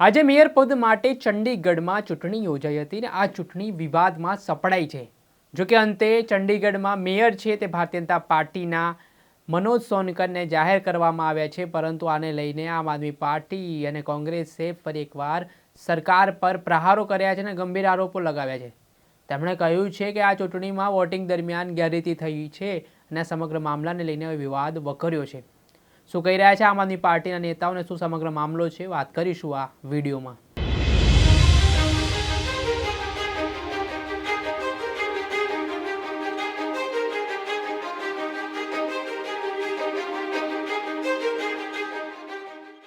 આજે મેયર પદ માટે ચંડીગઢમાં ચૂંટણી યોજાઈ હતી અને આ ચૂંટણી વિવાદમાં સપડાઈ છે. જોકે અંતે ચંડીગઢમાં મેયર છે તે ભારતીય જનતા પાર્ટીના મનોજ સોનકરને જાહેર કરવામાં આવ્યા છે, પરંતુ આને લઈને આમ આદમી પાર્ટી અને કોંગ્રેસે ફરી એકવાર સરકાર પર પ્રહારો કર્યા છે અને ગંભીર આરોપો લગાવ્યા છે. તેમણે કહ્યું છે કે આ ચૂંટણીમાં વોટિંગ દરમિયાન ગેરરીતિ થઈ છે અને સમગ્ર મામલાને લઈને વિવાદ વકર્યો છે. શું કહી રહ્યા છે આમ આદમી પાર્ટીના નેતાઓને શું સમગ્ર મામલો છે? વાત કરીશું આ વિડીયોમાં.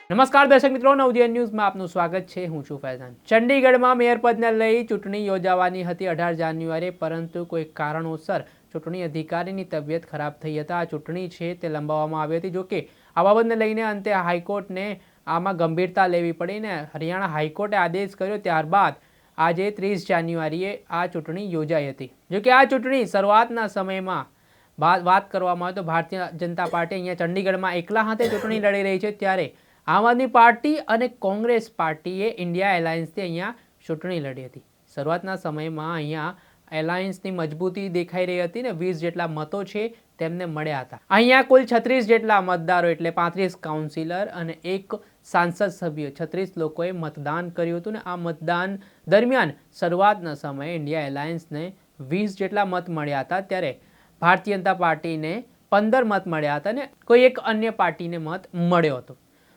નમસ્કાર દર્શક મિત્રો નવજીવન ન્યૂઝમાં આપનું સ્વાગત છે. હું છું ફૈઝાન. ચંડીગઢમાં મેયર પદને લઈ ચૂંટણી યોજાવાની હતી અઢાર જાન્યુઆરીએ, પરંતુ કોઈ કારણોસર ચૂંટણી અધિકારીની તબિયત ખરાબ થઈ હતા. આ ચૂંટણી છે તે લંબાવવામાં આવી હતી. જોકે આ બાબતને લઈને અંતે હાઈકોર્ટને આમાં ગંભીરતા લેવી પડી ને હરિયાણા હાઈકોર્ટે આદેશ કર્યો ત્યારબાદ આજે ત્રીસ જાન્યુઆરીએ આ ચૂંટણી યોજાઈ હતી. જોકે આ ચૂંટણી શરૂઆતના સમયમાં વાત કરવામાં આવે તો ભારતીય જનતા પાર્ટી અહીંયા ચંડીગઢમાં એકલા હાથે ચૂંટણી લડી રહી છે ત્યારે આમ આદમી પાર્ટી અને કોંગ્રેસ પાર્ટીએ ઇન્ડિયા એલાયન્સથી અહીંયા ચૂંટણી લડી હતી. શરૂઆતના સમયમાં અહીંયા એલાયન્સની મજબૂતી દેખાઈ રહી હતી ને વીસ જેટલા મતો છે તેમને મળ્યા હતા. અહીંયા કુલ છત્રીસ જેટલા મતદારો એટલે પાંત્રીસ કાઉન્સિલર અને એક સાંસદ સભ્ય. છત્રીસ લોકોએ મતદાન કર્યું હતું ને આ મતદાન દરમિયાન શરૂઆતના સમયે ઇન્ડિયા એલાયન્સને વીસ જેટલા મત મળ્યા હતા. ત્યારે ભારતીય જનતા પાર્ટીને પંદર મત મળ્યા હતા ને કોઈ એક અન્ય પાર્ટીને મત મળ્યો હતો.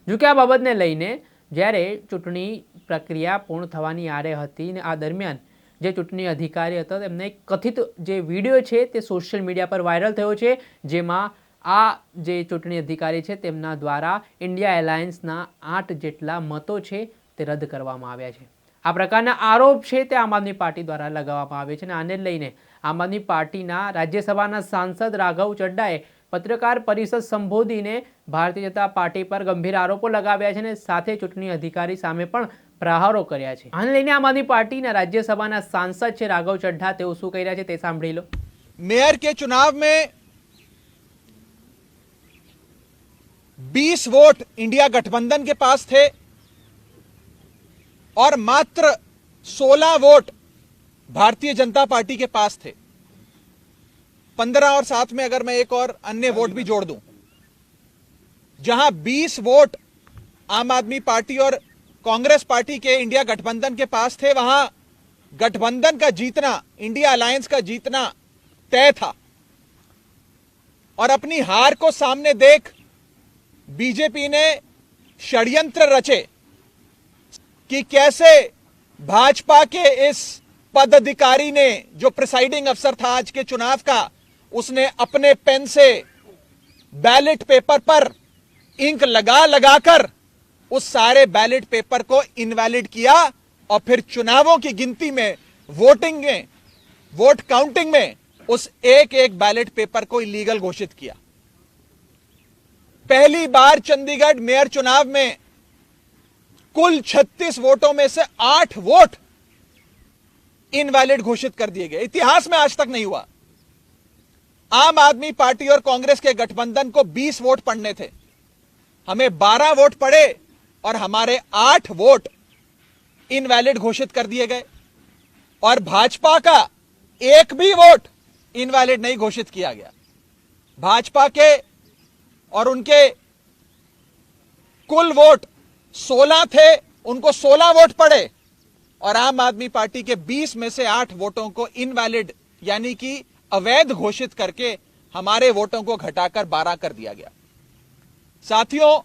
જોકે આ બાબતને લઈને જ્યારે ચૂંટણી પ્રક્રિયા પૂર્ણ થવાની આરે હતી ને આ દરમિયાન જે ચૂંટણી અધિકારી હતો, તેમને એક કથિત જે વીડિયો છે તે સોશિયલ મીડિયા પર વાયરલ થયો છે, જેમાં આ જે ચૂંટણી અધિકારી છે તેમના દ્વારા ઇન્ડિયા એલાયન્સના આઠ જેટલા મતો છે તે રદ કરવામાં આવ્યા છે. આ પ્રકારના આરોપ છે તે આમ આદમી પાર્ટી દ્વારા લગાવવામાં આવે છે અને આને લઈને આમ આદમી પાર્ટીના રાજ્યસભાના સાંસદ રાઘવ ચડ્ડાએ પત્રકાર પરિષદ સંબોધીને ભારતીય જનતા પાર્ટી પર ગંભીર આરોપો લગાવ્યા છે અને સાથે ચૂંટણી અધિકારી સામે પણ પ્રહારો કર્યા છે આને લઈને આમ આદમી પાર્ટીના રાજ્યસભાના સાંસદ છે રાઘવ ચડ્ઢા તેઓ શું કહી રહ્યા છે તે સાંભળી લો मेयर के चुनाव में 20 वोट इंडिया गठबंधन के पास थे और मात्र 16 वोट भारतीय जनता पार्टी के पास थे 15 और साथ में अगर मैं एक और अन्य वोट भी जोड़ दूं जहां 20 वोट आम आदमी पार्टी और कांग्रेस पार्टी के इंडिया गठबंधन के पास थे, वहाँ गठबंधन का जीतना, इंडिया अलायंस का जीतना तय था। और अपनी हार को सामने देख बीजेपी ने षड्यंत्र रचे कि कैसे भाजपा के इस पदाधिकारी ने, जो प्रिसाइडिंग अफसर था आज के चुनाव का, उसने अपने पेन से बैलेट पेपर पर इंक लगा लगाकर उस सारे बैलेट पेपर को इनवैलिड किया और फिर चुनावों की गिनती में, वोटिंग में, वोट काउंटिंग में उस एक एक बैलेट पेपर को इलीगल घोषित किया। पहली बार चंडीगढ़ मेयर चुनाव में कुल 36 वोटों में से 8 वोट इनवैलिड घोषित कर दिए गए। इतिहास में आज तक नहीं हुआ। आम आदमी पार्टी और कांग्रेस के गठबंधन को 20 वोट पड़ने थे। हमें 12 वोट पड़े और हमारे आठ वोट इनवैलिड घोषित कर दिए गए। और भाजपा का एक भी वोट इनवैलिड नहीं घोषित किया गया। भाजपा के और उनके कुल वोट 16 थे, उनको 16 वोट पड़े और आम आदमी पार्टी के 20 में से 8 वोटों को इनवैलिड यानी कि अवैध घोषित करके हमारे वोटों को घटाकर 12 कर दिया गया। साथियों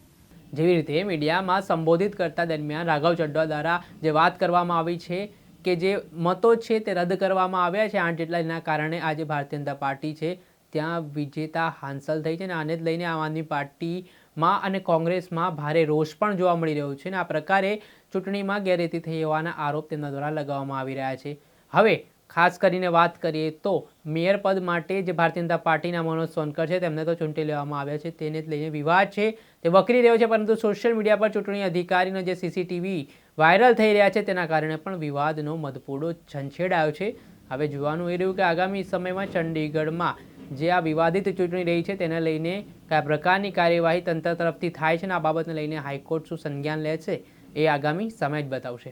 જેવી રીતે મીડિયામાં સંબોધિત કરતા દરમિયાન રાઘવ ચડ્ડા દ્વારા જે વાત કરવામાં આવી છે કે જે મતો છે તે રદ કરવામાં આવ્યા છે આઠ જેટલા એના કારણે આજે ભારતીય જનતા પાર્ટી છે. ત્યાં વિજેતા હાંસલ થઈ છે અને આને જ લઈને આમ આદમી પાર્ટીમાં અને કોંગ્રેસમાં ભારે રોષ પણ જોવા મળી રહ્યો છે અને આ પ્રકારે ચૂંટણીમાં ગેરરીતિ થઈ હોવાના આરોપ તેમના દ્વારા લગાવવામાં આવી રહ્યા છે. હવે ખાસ કરીને વાત કરીએ તો મેયર પદ માટે જે ભારતીય જનતા પાર્ટીના મનોજ સોનકર છે, તેમને તો ચૂંટી લેવામાં આવ્યા છે. તેને લઈને વિવાદ છે. તે વકરી રહ્યો છે, પરંતુ સોશિયલ મીડિયા પર ચૂંટણી અધિકારીનો જે સીસીટીવી વાયરલ થઈ રહ્યા છે, તેના કારણે પણ વિવાદનો મધપૂડો છંછેડાયો છે. હવે જોવાનું એ રહ્યું કે આગામી સમયમાં ચંડીગઢમાં જે આ વિવાદિત ચૂંટણી રહી છે, તેને લઈને કયા પ્રકારની કાર્યવાહી તંત્ર તરફથી થાય છે અને આ બાબતને લઈને હાઈકોર્ટ શું સંજ્ઞાન લે છે, એ આગામી સમય જ બતાવશે.